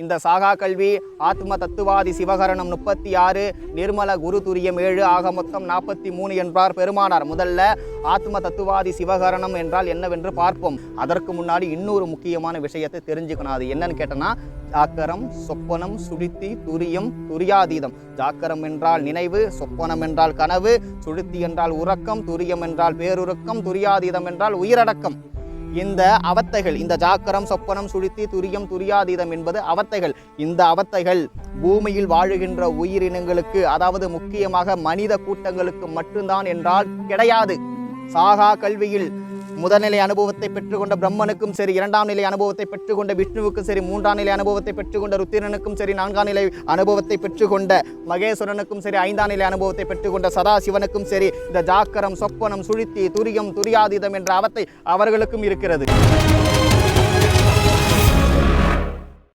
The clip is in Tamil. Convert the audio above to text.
இந்த சாகா கல்வி ஆத்ம தத்துவாதி சிவகரணம் முப்பத்தி ஆறு நிர்மல குரு துரியம் ஏழு ஆக மொத்தம் நாற்பத்தி மூணு என்றார் பெருமானார். முதல்ல ஆத்ம தத்துவாதி சிவகரணம் என்றால் என்னவென்று பார்ப்போம். அதற்கு முன்னாடி இன்னொரு முக்கியமான விஷயத்தை தெரிஞ்சுக்கணும். அது என்னன்னு கேட்டனா ஜாக்கரம் சொப்பனம் சுழித்தி துரியம் துரியாதீதம். ஜாக்கரம் என்றால் நினைவு சொப்பனம் என்றால் கனவு சுழித்தி என்றால் உறக்கம் துரியம் என்றால் பேருறக்கம் துரியாதீதம் என்றால் உயிரடக்கம். இந்த அவத்தைகள் இந்த ஜாக்கரம் சொப்பனம் சுழித்தி துரியம் துரியாதீதம் என்பது அவத்தைகள். இந்த அவத்தைகள் பூமியில் வாழுகின்ற உயிரினங்களுக்கு அதாவது முக்கியமாக மனித கூட்டங்களுக்கு மட்டும்தான் என்றால் கிடையாது. சாகா கல்வியில் முதல்நிலை அனுபவத்தை பெற்றுக்கொண்ட பிரம்மனுக்கும் சரி இரண்டாம் நிலை அனுபவத்தை பெற்றுக்கொண்ட விஷ்ணுவுக்கும் சரி மூன்றாம் நிலை அனுபவத்தை பெற்றுக்கொண்ட ருத்திரனுக்கும் சரி நான்காம் நிலை அனுபவத்தை பெற்றுக்கொண்ட மகேஸ்வரனுக்கும் சரி ஐந்தாம் நிலை அனுபவத்தை பெற்றுக்கொண்ட சதாசிவனுக்கும் சரி இந்த ஜாக்கரம் சொப்பனம் சுழித்தி துரியம் துரியாதீதம் என்ற அவத்தை அவர்களுக்கும் இருக்கிறது.